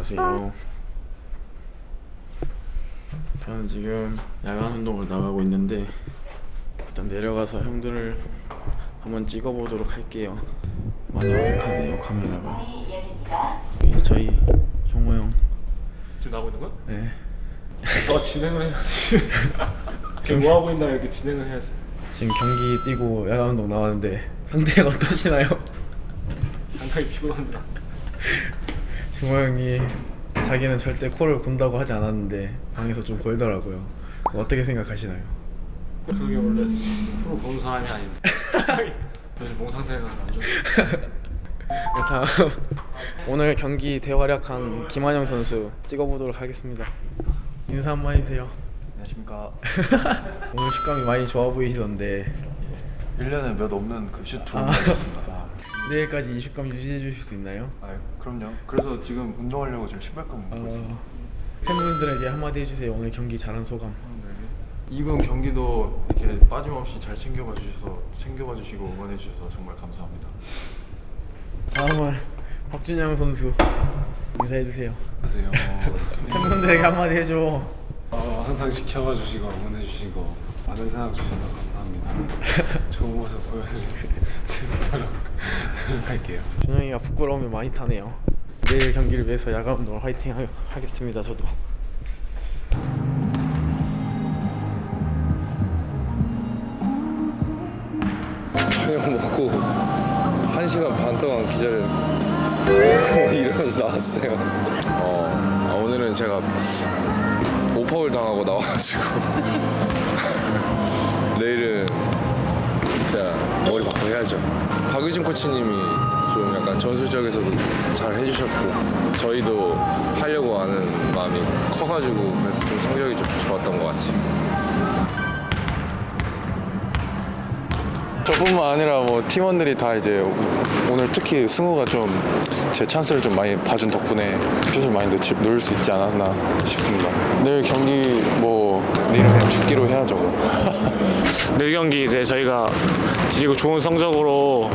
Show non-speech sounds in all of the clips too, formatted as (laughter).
안녕하세요. 저는 지금 야간 운동을 나가고 있는데 일단 내려가서 형들을 한번 찍어보도록 할게요. 많이 어색하네요 카메라가. 예, 저희 종호 형. 지금 나오고 있는 거야? 네. 너 진행을 해야지. (laughs) 지금 뭐 하고 있나 이렇게 진행을 해야지. 지금 경기 뛰고 야간 운동 나왔는데 상태가 어떠시나요? 상당히 피곤합니다. (laughs) 종호 형이 자기는 절대 코를 곤다고 하지 않았는데 방에서 좀 골더라고요. 어떻게 생각하시나요? 그게 원래 프로 본 사람이 아닌데. (laughs) 요즘 몸 상태가 안 좋아. 다음 오늘 경기 대활약한 김한영 선수 찍어보도록 하겠습니다. 인사 한번 해주세요. 안녕하십니까. (laughs) 오늘 식감이 많이 좋아 보이시던데 1년에 몇 없는 그슛 두번 아. 아. 내일까지 이 식감 유지해 주실 수 있나요? 아유, 그럼요. 그래서 지금 운동하려고 지금 신발끈 묶고 있습니다. 어, 팬분들에게 한마디 해주세요. 오늘 경기 잘한 소감. 이번 경기도 이렇게 빠짐없이 잘 챙겨봐 주셔서 챙겨봐 주시고 응원해 주셔서 정말 감사합니다. 다음은 박준영 선수 인사해 주세요. 안녕하세요. (laughs) 팬분들에게 한마디 해줘. 어, 항상 지켜봐 주시고 응원해 주시고 많은 사랑 주셔서 감사합니다. (laughs) 좋은 모습 보여드릴 수있 도록 노력할게요. (laughs) 준영이가 부끄러움이 많이 타네요. 내일 경기를 위해서 야간 운동을 화이팅 하, 하겠습니다. 저도. 저녁 먹고 한 시간 반 동안 기다렸는데 이러면서 (laughs) 나왔어요. 어, 아, 오늘은 제가 오파울 당하고 나와가지고 (laughs) 내일은 진짜 해야죠. 박유진 코치님이 좀 약간 전술적에서도 잘 해주셨고 저희도 하려고 하는 마음이 커가지고 그래서 좀 성적이 좀 좋았던 것 같아요. 저뿐만 아니라 뭐 팀원들이 다 이제 오늘 특히 승우가 좀 제 찬스를 좀 많이 봐준 덕분에 슛을 많이 넣지, 넣을 수 있지 않았나 싶습니다. 내일 경기 뭐 내일은 그냥 죽기로 해야죠. 뭐. (laughs) 내일 경기 이제 저희가 지리고 좋은 성적으로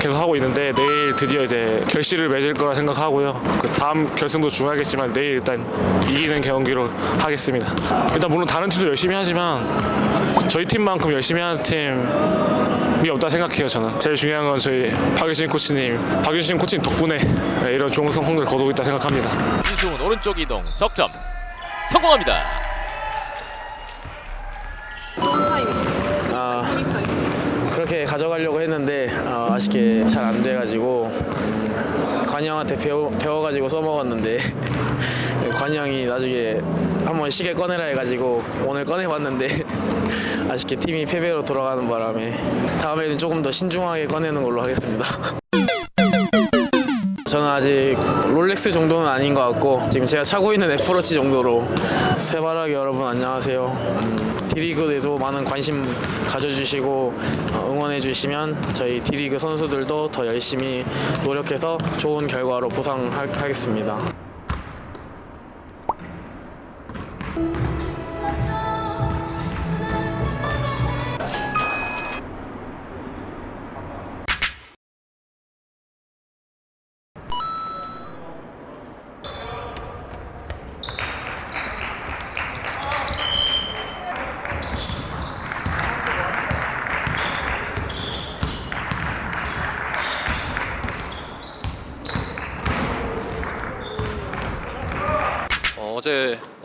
계속 하고 있는데 내일 드디어 이제 결실을 맺을 거라 생각하고요. 그 다음 결승도 중요하겠지만 내일 일단 이기는 경기로 하겠습니다. 일단 물론 다른 팀도 열심히 하지만 저희 팀만큼 열심히 하는 팀 이 없다 생각해요 저는. 제일 중요한 건 저희 박유신 코치님, 박유신 코치님 덕분에 네, 이런 좋은 성공을 거두고 있다 생각합니다. 이승훈 오른쪽 이동 석점 성공합니다. 아 그렇게 가져가려고 했는데 아, 아쉽게 잘 안 돼가지고 음, 관이 형한테 배워, 배워가지고 써먹었는데 (laughs) 관이 형이 나중에 한번 시계 꺼내라 해가지고 오늘 꺼내봤는데 아쉽게 팀이 패배로 돌아가는 바람에 다음에는 조금 더 신중하게 꺼내는 걸로 하겠습니다. (laughs) 저는 아직 롤렉스 정도는 아닌 것 같고 지금 제가 차고 있는 애플워치 정도로 새바라기 여러분 안녕하세요. 음, D리그에도 많은 관심 가져주시고 어, 응원해주시면 저희 D리그 선수들도 더 열심히 노력해서 좋은 결과로 보상하겠습니다.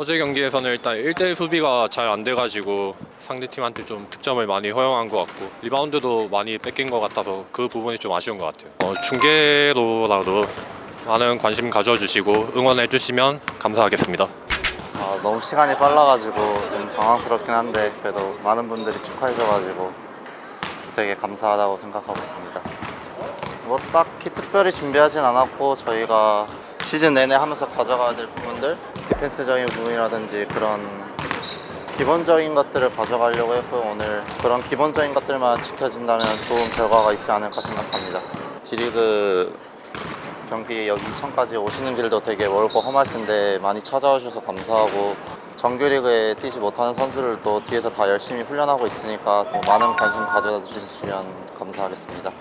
어제 경기에서는 일단 1대1 수비가 잘 안 돼가지고 상대 팀한테 좀 득점을 많이 허용한 것 같고 리바운드도 많이 뺏긴 것 같아서 그 부분이 좀 아쉬운 것 같아요. 어, 중계로라도 많은 관심 가져주시고 응원해주시면 감사하겠습니다. 아, 너무 시간이 빨라가지고 좀 당황스럽긴 한데 그래도 많은 분들이 축하해줘가지고 되게 감사하다고 생각하고 있습니다. 뭐 딱히 특별히 준비하진 않았고 저희가 시즌 내내 하면서 가져가야 될 부분들 디펜스적인 부분이라든지 그런 기본적인 것들을 가져가려고 했고 오늘 그런 기본적인 것들만 지켜진다면 좋은 결과가 있지 않을까 생각합니다. D리그 경기 여기 이천까지 오시는 길도 되게 멀고 험할 텐데 많이 찾아와 주셔서 감사하고 정규리그에 뛰지 못하는 선수들도 뒤에서 다 열심히 훈련하고 있으니까 더 많은 관심 가져주시면 감사하겠습니다.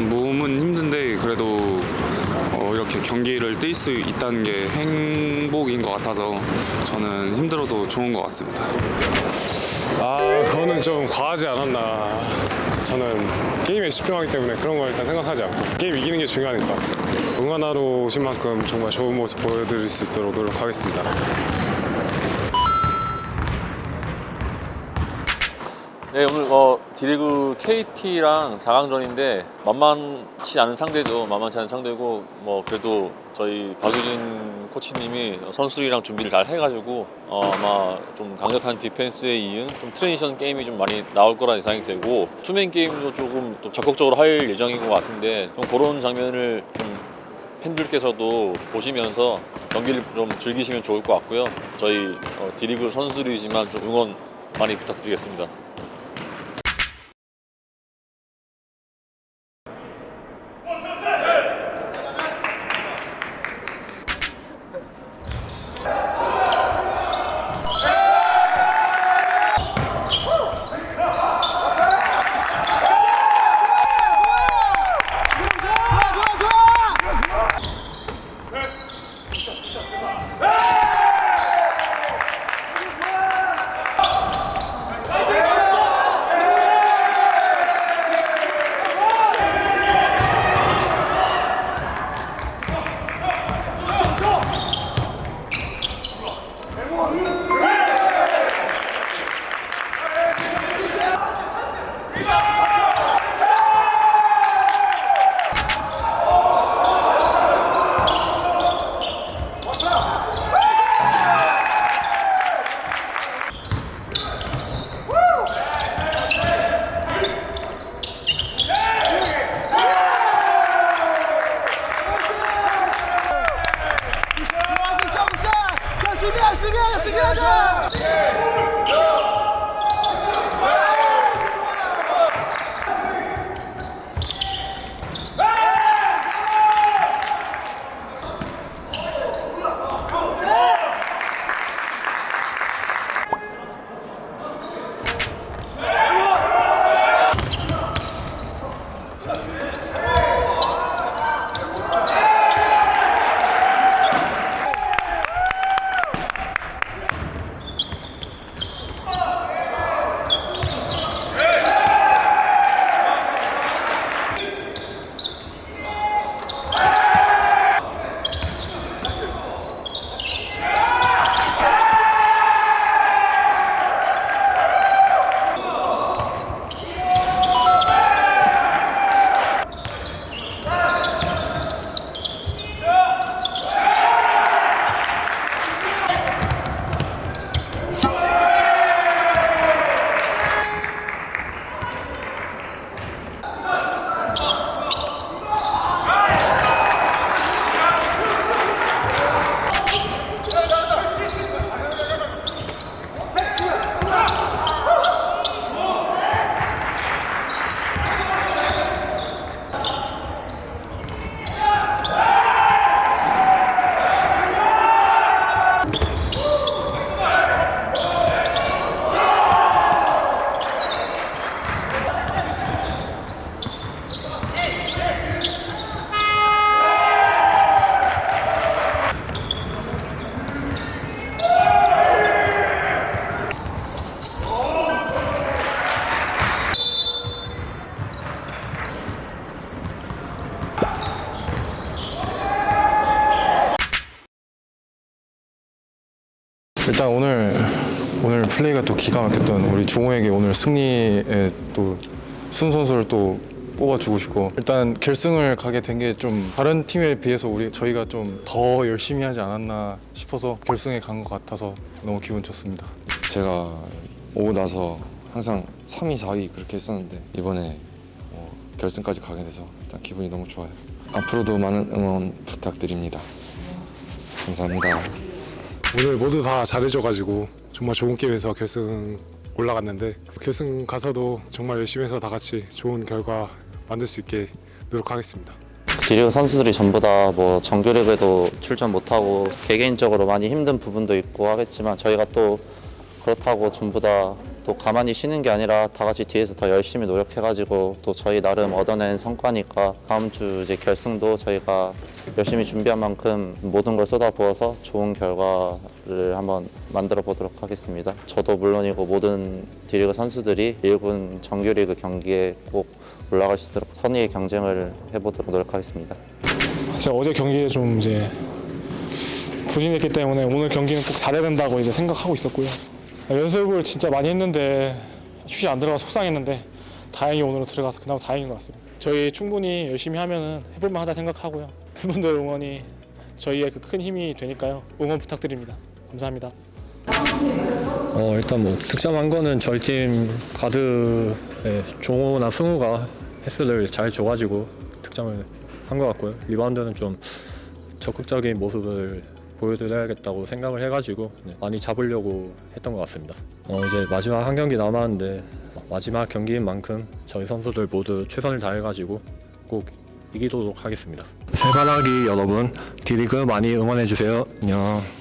몸은 힘든데 그래도 어, 어, 이렇게 경기를 뛸 수 있다는 게 행복인 것 같아서 저는 힘들어도 좋은 것 같습니다. 아 그거는 좀 과하지 않았나 저는 게임에 집중하기 때문에 그런 걸 일단 생각하지 않고 게임 이기는 게 중요하니까 응원하러 오신 만큼 정말 좋은 모습 보여드릴 수 있도록 노력하겠습니다 네 오늘 어 D리그 KT랑 4강전인데 만만치 않은 상대죠 만만치 않은 상대고 뭐 그래도 저희 박유진 코치님이 선수들이랑 준비를 잘 해가지고 어 아마 좀 강력한 디펜스에 이은 좀 트랜지션 게임이 좀 많이 나올 거라 예상이 되고 투맨 게임도 조금 또 적극적으로 할 예정인 것 같은데 좀 그런 장면을 좀 팬들께서도 보시면서 경기를 좀 즐기시면 좋을 것 같고요 저희 어, D리그 선수들이지만 좀 응원 많이 부탁드리겠습니다. 일단 오늘 오늘 플레이가 또 기가 막혔던 우리 종호에게 오늘 승리에 또 순 선수를 또 뽑아주고 싶고 일단 결승을 가게 된 게 좀 다른 팀에 비해서 우리 저희가 좀 더 열심히 하지 않았나 싶어서 결승에 간 것 같아서 너무 기분 좋습니다. 제가 오고 나서 항상 3위, 4위 그렇게 했었는데 이번에 어, 결승까지 가게 돼서 일단 기분이 너무 좋아요. 앞으로도 많은 응원 부탁드립니다. 감사합니다. 오늘 모두 다 잘해줘가지고 정말 좋은 게임에서 결승 올라갔는데 결승 가서도 정말 열심히 해서 다 같이 좋은 결과 만들 수 있게 노력하겠습니다. D리그 선수들이 전부 다 뭐 정규리그에도 출전 못하고 개개인적으로 많이 힘든 부분도 있고 하겠지만 저희가 또 그렇다고 전부 다 또 가만히 쉬는 게 아니라 다 같이 뒤에서 더 열심히 노력해가지고 또 저희 나름 얻어낸 성과니까 다음 주 이제 결승도 저희가 열심히 준비한 만큼 모든 걸 쏟아부어서 좋은 결과를 한번 만들어 보도록 하겠습니다. 저도 물론이고 모든 D리그 선수들이 1군 정규리그 경기에 꼭 올라갈 수 있도록 선의의 경쟁을 해보도록 노력하겠습니다. 제가 어제 경기에 좀 이제 부진했기 때문에 오늘 경기는 꼭 잘해야 된다고 이제 생각하고 있었고요. 연습을 진짜 많이 했는데 슛이 안 들어가서 속상했는데 다행히 오늘은 들어가서 그나마 다행인 것 같습니다. 저희 충분히 열심히 하면은 해볼만 하다 생각하고요. 팬분들 응원이 저희의 그 큰 힘이 되니까요. 응원 부탁드립니다. 감사합니다. 어, 일단 뭐 득점한 거는 저희 팀 가드의 종호나 승우가 패스를 잘 줘가지고 득점을 한 것 같고요. 리바운드는 좀 적극적인 모습을 보여드려야겠다고 생각을 해가지고 네, 많이 잡으려고 했던 것 같습니다. 어, 이제 마지막 한 경기 남았는데 마지막 경기인 만큼 저희 선수들 모두 최선을 다해가지고 꼭 이기도록 하겠습니다. 세바라기 여러분, 디리그 많이 응원해주세요. 안녕.